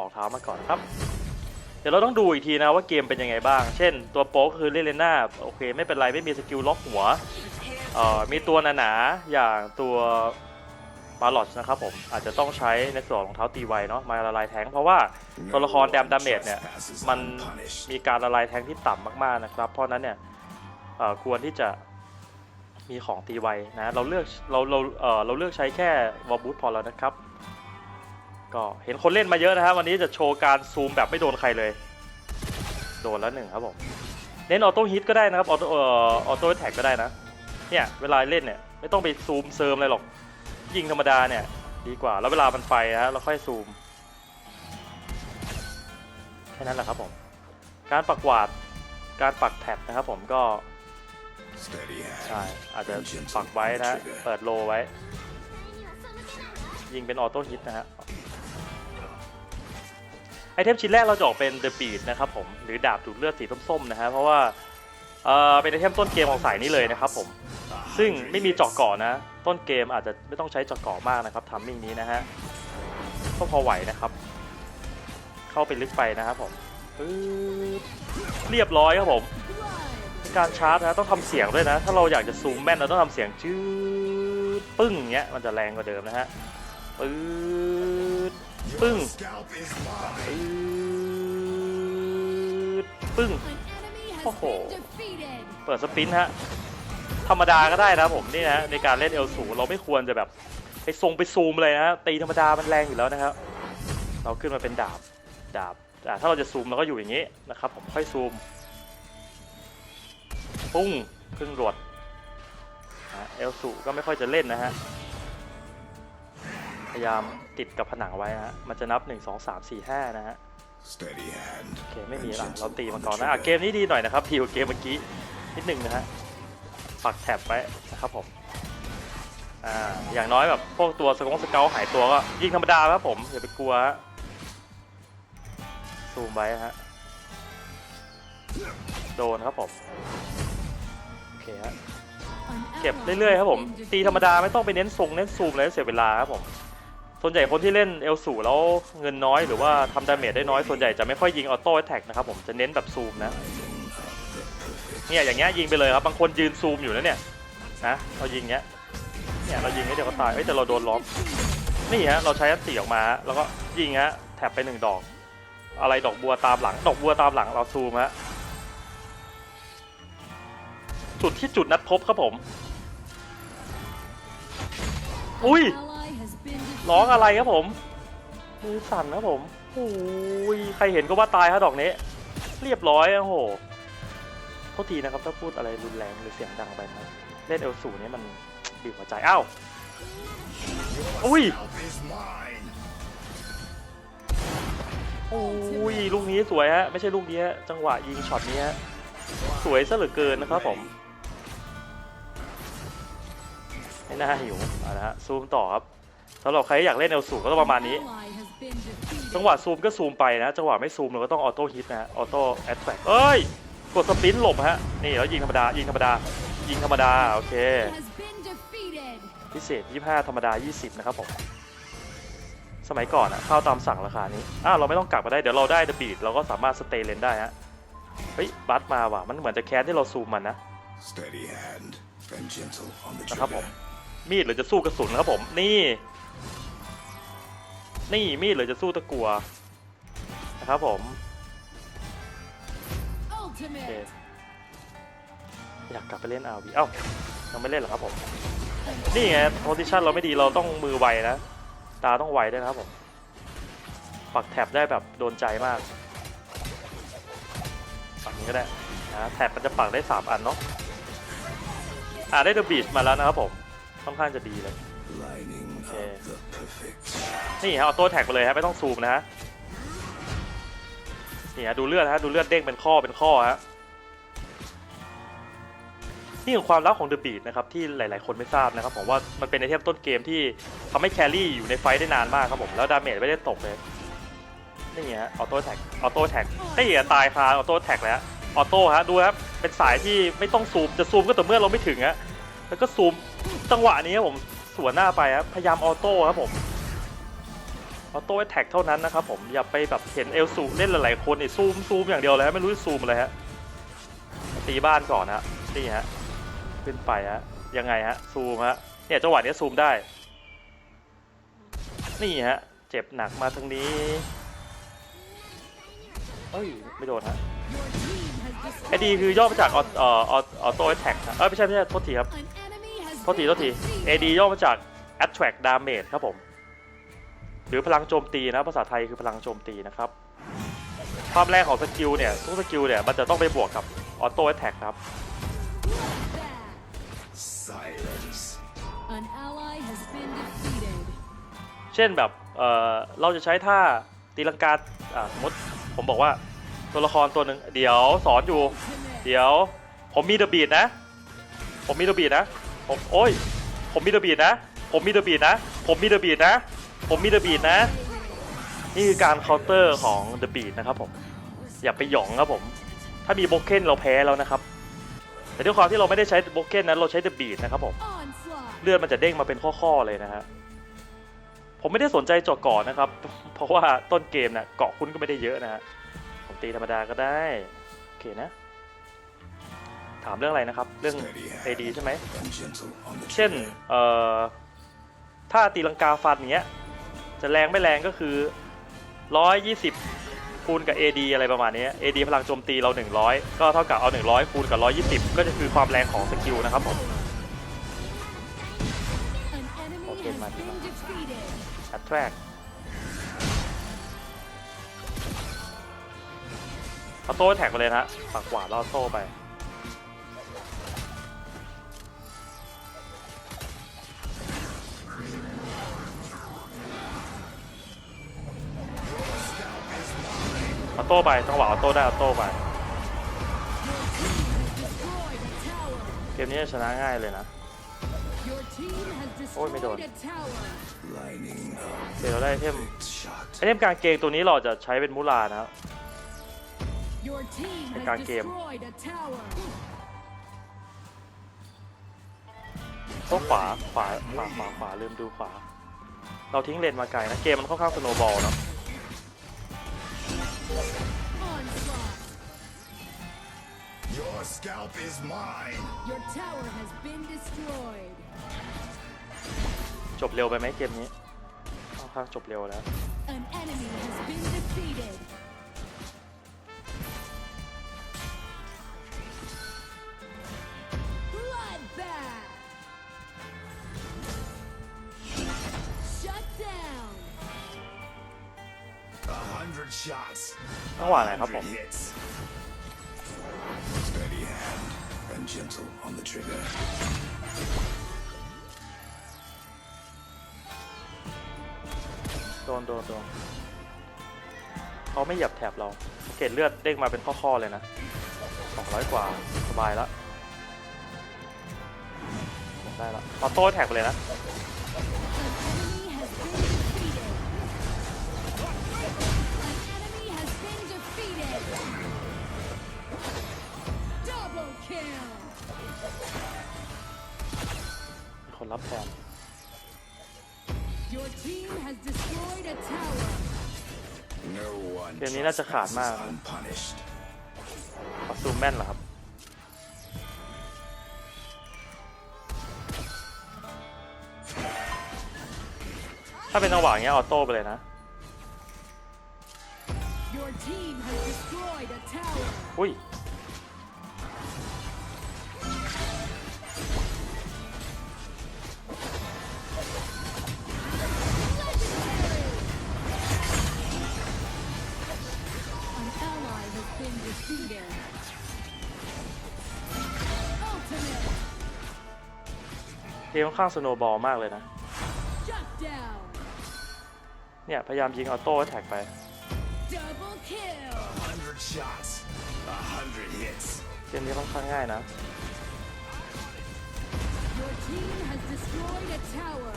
ออกเท้ามาก่อนครับ เดี๋ยวเราต้องดูอีกทีนะว่าเกมเป็นยังไงบ้าง เช่น ตัวโป๊กคือเลเลน่าโอเค ไม่เป็นไรไม่มีสกิลล็อกหัวเอ่อมีตัวหนาๆอย่างตัวมาลอดนะครับผมอาจจะต้องใช้ในส่วนของเท้าตีไวเนาะมาละลายแทงเพราะว่าตัวละครแดมดาเมจเนี่ยมันมีการละลายแทงที่ต่ำมากๆนะครับ เพราะนั้นเนี่ยเอ่อควรที่จะมีของตีไวนะเราเลือกเราเราเอ่อเราเลือกใช้แค่วอลบูทพอแล้วนะครับ ก็เห็นคนเล่นมาเยอะนะครับวันนี้จะโชว์การซูมแบบไม่โดนใครเลย โดนแล้วหนึ่งครับผมเน้นออโต้ฮิตก็ได้นะครับออโต้เอ่อออโต้แท็กก็ได้นะเนี่ยเวลาเล่นเนี่ยไม่ต้องไปซูมเซิร์มอะไรหรอกยิงธรรมดาเนี่ยดีกว่าแล้วเวลามันไฟนะฮะเราค่อยซูมแค่นั้นแหละครับผมการปักหวาดการปักแท็บนะครับผมก็ใช่อาจจะปักไว้นะเปิดโลไว้ ยิงเป็นออโต้ฮิตนะฮะไอ เทมชิ้นแรกเราจะออกเป็น The Beat นะครับผมหรือดาบดูดเลือดสีส้มๆนะฮะเพราะว่าเออเป็นไอเทมต้นเกมของสายนี้เลยนะครับผมซึ่งไม่มีเจาะเกาะนะ ต้นเกมอาจจะไม่ต้องใช้เจาะเกาะมากนะครับทามมิ่งนี้นะฮะก็พอไหวนะครับ เข้าไปลึกไปนะครับผมเรียบร้อยครับผมการชาร์จนะต้องทำเสียงด้วยนะ ถ้าเราอยากจะซูมแม่นเราต้องทำเสียงจืดปึ้งเงี้ยมันจะแรงกว่าเดิมนะฮะปื๊ ปึ้งปึ้งโอ้โห เปิดสปินฮะ ธรรมดาก็ได้นะผมนี่นะในการเล่นเอลสูเราไม่ควรจะแบบไปทรงไปซูมเลยนะตีธรรมดามันแรงอยู่แล้วนะครับ เราขึ้นมาเป็นดาบดาบอ่ถ้าเราจะซูมเราก็อยู่อย่างนี้นะครับ ผมค่อยซูมปุ้งครึ่งรวดเอลสูก็ไม่ค่อยจะเล่นนะฮะ ยายามติดกับผนังไว้นะฮะมันจะนับ 1 2 3 4 5 นะฮะ Steady hand. โอเค ไม่มีหลังเราตีมันก่อนนะอะเกมนี้ดีหน่อยนะครับทีกว่าเกมเมื่อกี้นิดหนึ่งนะฮะปักแท็บไว้นะครับผมอ่าอย่างน้อยแบบพวกตัวสกงสเกลหายตัวก็ยิงธรรมดาครับผมอย่าไปกลัวฮะซูมไว้ฮะโดนครับผมโอเคฮะเก็บเรื่อยๆครับผมตีธรรมดาไม่ต้องไปเน้นทรงเน้นซูมเลยเสียเวลาครับผม ส่วนใหญ่คนที่เล่นเอลสูแล้วเงินน้อยหรือว่าทำดาเมจได้น้อยส่วนใหญ่จะไม่ค่อยยิงออโต้แท็กนะครับผมจะเน้นแบบซูมนะเนี่ยอย่างเงี้ยยิงไปเลยครับบางคนยืนซูมอยู่นะเนี่ยนะเรายิงเงี้ยเนี่ยเรายิงให้เดี๋ยวก็ตายเอ้ยแต่เราโดนล้อมนี่ฮะเราใช้อันตีออกมา แล้วก็ยิงฮะแท็บไปหนึ่งดอก อะไรดอกบัวตามหลัง ดอกบัวตามหลังเราซูมฮะจุดที่จุดนัดพบครับผม อุ้ย ร้องอะไรครับผมมือสั่นครับผมโอ้ยใครเห็นก็ว่าตายครับดอกนี้ เรียบร้อยโอ้โหโทษทีนะครับถ้าพูดอะไรรุนแรงหรือเสียงดังไปนะเล่นเอลสูนี่มันบีบหัวใจอ้าวอุ้ยโอ้ยลูกนี้สวยฮะไม่ใช่ลูกนี้ฮะจังหวะยิงช็อตนี้ฮะสวยซะเหลือเกินนะครับผมไม่น่าหิวเอาละฮะซูมต่อครับ สำหรับใครอยากเล่นเอลสูก็ต้องประมาณนี้ จังหวะซูมก็ซูมไปนะ จังหวะไม่ซูมเราก็ต้องออโต้ฮิตนะฮะออโต้แอตแทกเอ้ย กดสปรินต์หลบฮะ นี่แล้วยิงธรรมดา ยิงธรรมดา ยิงธรรมดา โอเค พิเศษ 25 ธรรมดา 20 นะครับผม สมัยก่อนอะข้าวตามสั่งราคานี้ อ้าว เราไม่ต้องกลับมาได้ เดี๋ยวเราได้เดบีดเราก็สามารถสเตย์เลนได้ฮะ เฮ้ย บัสมาว่ะ มันเหมือนจะแคสที่เราซูมมันนะ Steady hand. And gentle on the นะครับผม trigger. มีดหรือจะสู้กระสุนครับผม นี่ นี่มีดหรือจะสู้ตะกัวนะครับผมโอเคอยากกลับไปเล่น RV เอ้ายังไม่เล่นเหรอครับผมนี่ไงโพซิชันเราไม่ดีเราต้องมือไวนะตาต้องไวด้วยนะครับผมปักแท็บได้แบบโดนใจมากปักนี้ก็ได้นะแท็บมันจะปักได้ 3 อันเนาะอ่าได้เดอะบีชมาแล้วนะครับผมค่อนข้างจะดีเลย นี่ฮะออโต้แท็กไปเลยฮะไม่ต้องซูมนะฮะนี่ฮะดูเลือดฮะดูเลือดเด้งเป็นข้อเป็นข้อฮะนี่คือความลับของเดอะบีดนะครับที่หลายๆ คนไม่ทราบนะครับผมว่ามันเป็นไอเทมต้นเกมที่ทำให้แครี่อยู่ในไฟได้นานมากครับผมแล้วดาเมจไม่ได้ตกเลยนี่ฮะออโต้แท็กออโต้แท็กนี่ฮะตายคาออโต้แท็กแล้วออโต้ฮะดูครับเป็นสายที่ไม่ต้องซูมจะซูมก็แต่เมื่อเราไม่ถึงฮะแล้วก็ซูมจังหวะนี้ครับผม สวนหน้าไปครับพยายามออโต้ครับผมออโต้แท็กเท่านั้นนะครับผมอย่าไปแบบเห็นเอลสูเล่นหลายๆคนนี่ซูมซูมอย่างเดียวเลยฮะไม่รู้จะซูมอะไรฮะตีบ้านก่อนฮะนี่ฮะขึ้นไปฮะยังไงฮะซูมฮะเนี่ยจังหวะนี้ซูมได้ นี่ฮะเจ็บหนักมาทางนี้เอ้ยไม่โดนฮะไอดีคือย่อมาจากออออออโต้แท็กเออไม่ใช่ไม่ใช่โทษทีครับ ษทีโทษที AD ย่อมาจาก attract damage ครับผม หรือพลังโจมตีนะภาษาไทยคือพลังโจมตีนะครับ ความแรงของสกิลเนี่ยทุกสกิลเนี่ยมันจะต้องไปบวกกับออโต้แท็กครับ bloodbath. Silence. An ally has been defeated. เช่นแบบเออเราจะใช้ท่าตีลังกาอ่าสมมติผมบอกว่าตัวละครตัวหนึ่งเดี๋ยวสอนอยู่ Ultimate. เดี๋ยวผมมีเดอะบีดนะ ผมมีเดอะบีดนะ ผมโอ้ย ผมมีเดอบีดนะ ผมมีเดอบีดนะ ผมมีเดอบีดนะ ผมมีเดอบีดนะ นี่คือการเคาน์เตอร์ของเดอะบีดนะครับผม อย่าไปหยองครับผม ถ้ามีโบเก้นเราแพ้แล้วนะครับ แต่ด้วยความที่เราไม่ได้ใช้โบเก้นนั้นเราใช้เดอะบีดนะครับผม เลือดมันจะเด้งมาเป็นข้อๆเลยนะฮะ ผมไม่ได้สนใจเจาะเกาะนะครับ เพราะว่าต้นเกมน่ะเกาะคุณก็ไม่ได้เยอะนะฮะ ผมตีธรรมดาก็ได้ โอเคนะ ถามเรื่องอะไรนะครับ เรื่อง AD ใช่ไหม And gentle on the เช่น trigger. เอ่อ ถ้าตีลังกาฟันเนี้ย จะแรงไม่แรงก็คือ 120 คูณกับ AD อะไรประมาณนี้ AD พลังโจมตีเรา 100 ก็เท่ากับเอา 100 คูณกับ 120 ก็จะคือความแรงของสกิลนะครับผม An enemy Okay, has Mati. been defeated. attract เอาโต้แท็กไปเลยนะฮะฝั่งขวาแล้วเอาโต้ไป โต้ไปจังหวะเอาโต้ได้เอาโต้ไป เกมนี้ชนะง่ายเลยนะ Your team has Ôi, mày destroyed đồn. a tower. Lining up. เดี๋ยวเราได้เทมไอเทมกางเกงตัวนี้เราจะใช้เป็นมูลานะครับ Your team Cái has càng kiềm. destroyed a tower. ก็ขวาขวาขวาขวาขวาลืมดูขวา เราทิ้งเลนมาไกลนะ เกมมันค่อนข้างสโนบอลเนาะ Your scalp is mine. Your tower has been destroyed. จบเร็วไปไหมเกมนี้ค่อนข้างจบเร็วแล้ว An enemy has been defeated. จังหวะไหนครับผม Hundred hits. Steady hand and gentle on the trigger. โดนโดนโดนเขาไม่เหยียบแถบเราเกตเลือดเด้งมาเป็นข้อๆเลยนะ200 กว่าสบายแล้วได้แล้วออโต้แท็กไปเลยนะ มีคนรับแทน Your team has destroyed a tower. No one เกมนี้น่าจะขาดมาก passes unpunished. ขอซูมแม่นเหรอครับ ถ้าเป็นจังหวะอย่างเงี้ยออโต้ไปเลยนะ Your team has destroyed a tower. อุ้ย มค่อนข้างสโนว์บอลมากเลยนะ Shut down. เนี่ยพยายามยิงออโต้แท็กไป Double kill. A hundred shots. A hundred hits. เกมนี้ค่อนข้างง่ายนะ Your team has destroyed a tower.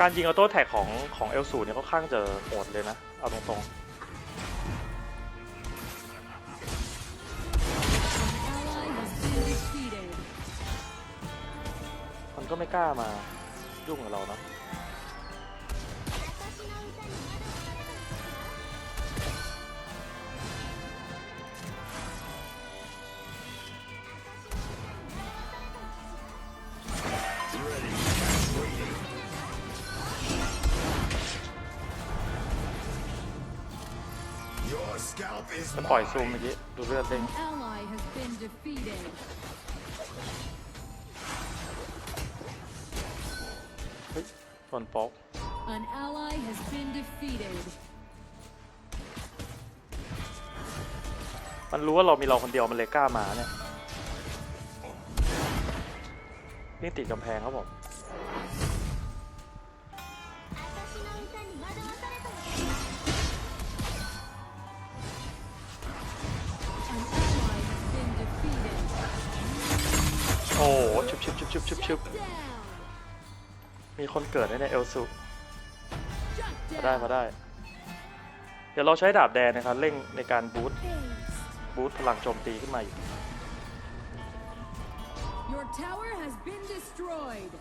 การยิงออโต้แท็กของของเอลสูเนี่ยค่อนข้างจะโหดเลยนะ เอาตรง An ally has been defeated. ๆ ก็ไม่กล้ามายุ่งกับเราเนาะ Ready. Waiting. Your scalp is จะปล่อยซูม mine. เมื่อกี้ดูเลือดเด้ง โดนโป๊ก An ally has been defeated. มันรู้ว่าเรามีเราคนเดียวมันเลยกล้ามาเนี่ยวิ่งติดกำแพงครับผม An ally has been defeated. โอ้โหชุบชุบชุบชุบชุบชุบ Down. มีคนเกิดด้วยเนี่ยเอลซู Shut มาได้ down. มาได้ เดี๋ยวเราใช้ดาบแดงนะครับเร่งในการบูท Aced. บูทพลังโจมตีขึ้นมาอยู่ Your tower has been destroyed.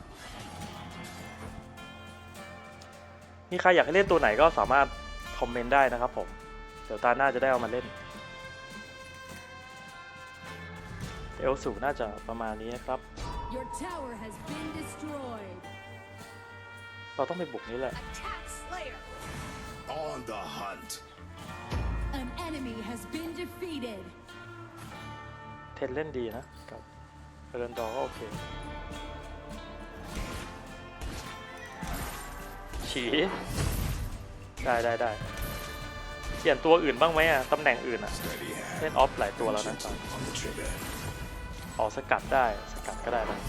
มีใครอยากให้เล่นตัวไหนก็สามารถคอมเมนต์ได้นะครับผม เดี๋ยวตาหน้าจะได้เอามาเล่น เอลสูน่าจะประมาณนี้นะครับ Your tower has been destroyed. เราต้องไปบุกนี้แหละ Attack Slayer. On the hunt. An enemy has been defeated. เทนเล่นดีนะกับเอเรนดอร์ก็โอเคฉีได้ได้ได้เปลี่ยนตัวอื่นบ้างไหมอะตำแหน่งอื่นอะ Steady hand. เล่นออฟหลายตัวแล้วนะ Gentle on the trigger. ออกสกัดได้สกัดก็ได้นะ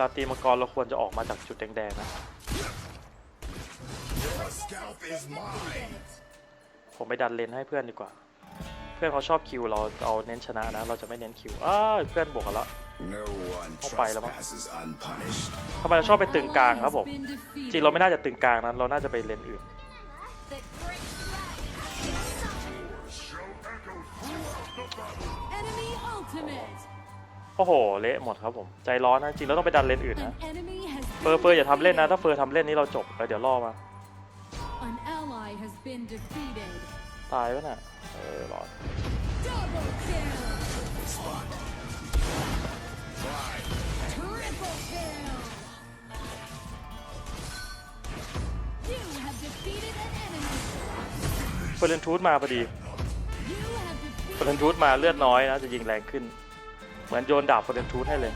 ลาตีมังกรเราควรจะออกมาจากจุดแดงๆนะ ผมไปดันเลนให้เพื่อนดีกว่า เพื่อนเขาชอบคิวเราเอาเน้นชนะนะ เราจะไม่เน้นคิวอ้าเพื่อนบวกกันแล้ว No one Không phải là bác. trespasses unpunished. ทำไมเราชอบไปตึงกลางครับผม จริงเราไม่น่าจะตึงกลางนะเราน่าจะไปเลนอื่น โอ้โห เละหมดครับผม ใจร้อนนะจริงเราต้องไปดันเลนอื่น An นะ enemy has เฟอร์ been เฟอร์อย่าทำเล่นนะ ถ้า defeated. เฟอร์ทำเล่นนี้เราจบเออเดี๋ยวล่อมา An ally has been defeated. ตายวะน่ะ เออรอด Double kill. Spot. Fly. Triple kill. You have defeated an enemy. เฟอร์เรนทูธมาพอดี You have เฟอร์เรน defeated. ทูธมาเลือดน้อยนะ จะยิงแรงขึ้น เหมือนโยนดาบเฟอร์เรนทูธให้เลย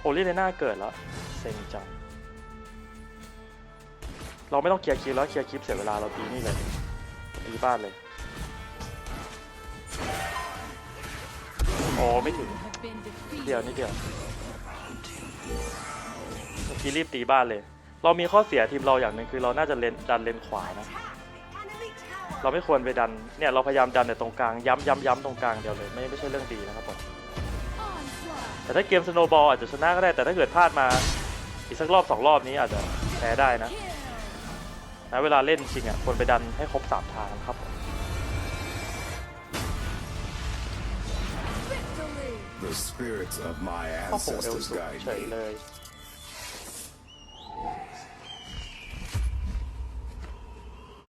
โอลิเลน่าเกิดแล้วเซ็งจัง เราไม่ต้องเคลียร์คลิปแล้วเคลียร์คลิปเสียเวลาเราตีนี่เลยตีบ้านเลย โอ้ไม่ถึงเดียวนิดเดียวเมื่อกี้รีบตีบ้านเลย เรามีข้อเสียทีมเราอย่างหนึ่งคือเราน่าจะเลนดันเลนขวานะ เราไม่ควรไปดันเนี่ยเราพยายามดันแต่ตรงกลางย้ำย้ำย้ำตรงกลางเดียวเลยไม่ไม่ใช่เรื่องดีนะครับผม แต่ถ้าเกมสโนบอลอาจจะชนะก็ได้แต่ถ้าเกิดพลาดมาอีกสักรอบสองรอบนี้อาจจะแพ้ได้นะ Kill. นะเวลาเล่นจริงอะควรไปดันให้ครบสามทางครับผม Victory. The spirits of my โอ้โหเอล ancestors สู guide เฉย me. เลย